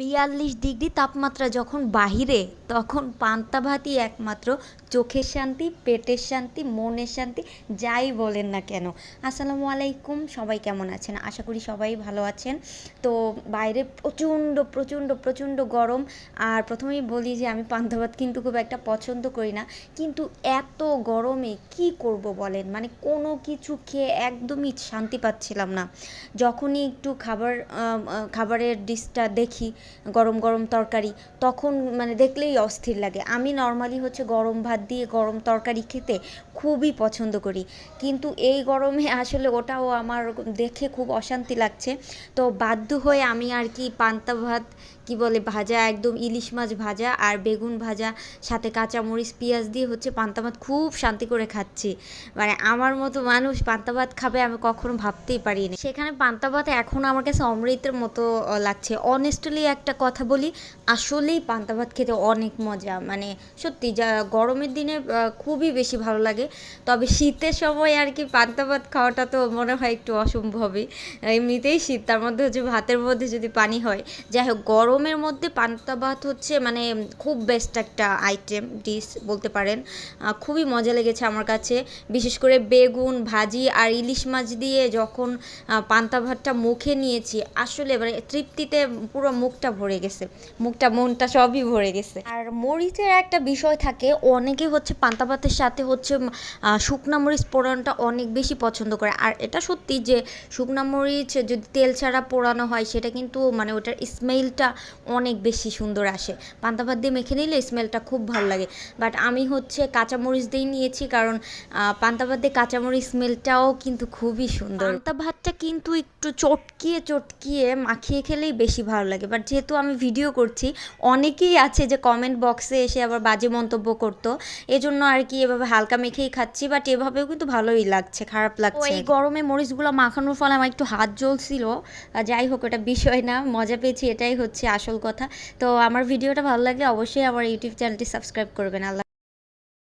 বিয়াল্লিশ ডিগ্রি তাপমাত্রা যখন বাহিরে, তখন পান্তা ভাতই একমাত্র চোখের শান্তি, পেটের শান্তি, মনের শান্তি, যাই বলেন না কেন। আসসালামু আলাইকুম, সবাই কেমন আছেন? আশা করি সবাই ভালো আছেন। তো বাইরে প্রচণ্ড প্রচণ্ড প্রচণ্ড গরম। আর প্রথমেই বলি যে আমি পান্তা ভাত কিন্তু খুব একটা পছন্দ করি না। কিন্তু এত গরমে কি করব বলেন? মানে কোনো কিছু খেয়ে একদমই শান্তি পাচ্ছিলাম না। যখনই একটু খাবার খাবারের ডিশটা দেখি গরম গরম তরকারি, তখন মানে দেখলেই অস্থির লাগে। আমি নর্মালি হচ্ছে গরম ভাত দিয়ে গরম তরকারি খেতে খুবই পছন্দ করি। কিন্তু এই গরমে আসলে ওটাও আমার দেখে খুব অশান্তি লাগছে। তো বাধ্য হয়ে আমি আর কি পান্তা ভাত কি বলে, ভাজা, একদম ইলিশ মাছ ভাজা আর বেগুন ভাজা, সাথে কাঁচামরিচ, পেঁয়াজ দিয়ে হচ্ছে পান্তা ভাত খুব শান্তি করে খাচ্ছি। মানে আমার মতো মানুষ পান্তা ভাত খাবে আমি কখনো ভাবতেই পারিনি। সেখানে পান্তা ভাত এখন আমার কাছে অমৃতের মতো লাগছে। অনেস্টলি একটা কথা বলি, আসলেই পান্তা ভাত খেতে অনেক মজা। মানে সত্যি যা, গরমের দিনে খুবই বেশি ভালো লাগে। তবে শীতের সময় আর কি পান্তা ভাত খাওয়াটা তো মনে হয় একটু অসম্ভবই। এমনিতেই শীত, তার মধ্যে হচ্ছে ভাতের মধ্যে যদি পানি হয়, যাই হোক গরমের মধ্যে পান্তা ভাত হচ্ছে মানে খুব বেস্ট একটা আইটেম ডিশ বলতে পারেন। খুবই মজা লেগেছে আমার কাছে। বিশেষ করে বেগুন, ভাজি আর ইলিশ মাছ দিয়ে যখন পান্তা ভাতটা মুখে নিয়েছি, আসলে মানে তৃপ্তিতে পুরো মুখটা ভরে গেছে। মুখটা, মনটা সবই ভরে গেছে। আর মরিচের একটা বিষয় থাকে, অনেকে হচ্ছে পান্তা ভাতের সাথে হচ্ছে শুকনা মরিচ পোড়ানোটা অনেক বেশি পছন্দ করে। আর এটা সত্যি যে শুকনা মরিচ যদি তেল ছাড়া পোড়ানো হয়, সেটা কিন্তু মানে ওটার স্মেলটা অনেক বেশি সুন্দর আসে। পান্তা ভাত দিয়ে মেখে নিলে স্মেলটা খুব ভালো লাগে। বাট আমি হচ্ছে কাঁচামরিচ দিয়েই নিয়েছি কারণ পান্তা ভাত দিয়ে কাঁচামরিচ স্মেলটাও কিন্তু খুবই সুন্দর। পান্তা ভাতটা কিন্তু একটু চটকিয়ে চটকিয়ে মাখিয়ে খেলেই বেশি ভালো লাগে। বাট যেহেতু আমি ভিডিও করছি অনেকেই আছে যে কমেন্ট বক্সে এসে আবার বাজে মন্তব্য করতো। এজন্য আর কি এভাবে হালকা মেখেই খাচ্ছি বাট এভাবেও কিন্তু ভালোই লাগছে খারাপ লাগছে। এই গরমে মরিচগুলো মাখানোর ফলে আমার একটু হাত জ্বলছিল। যাই হোক এটা বিষয় না মজা পেয়েছি এটাই হচ্ছে আসল কথা। তো আমার ভিডিওটা ভালো লাগলে অবশ্যই আমার ইউটিউব চ্যানেলটি সাবস্ক্রাইব করবেন। আল্লাহ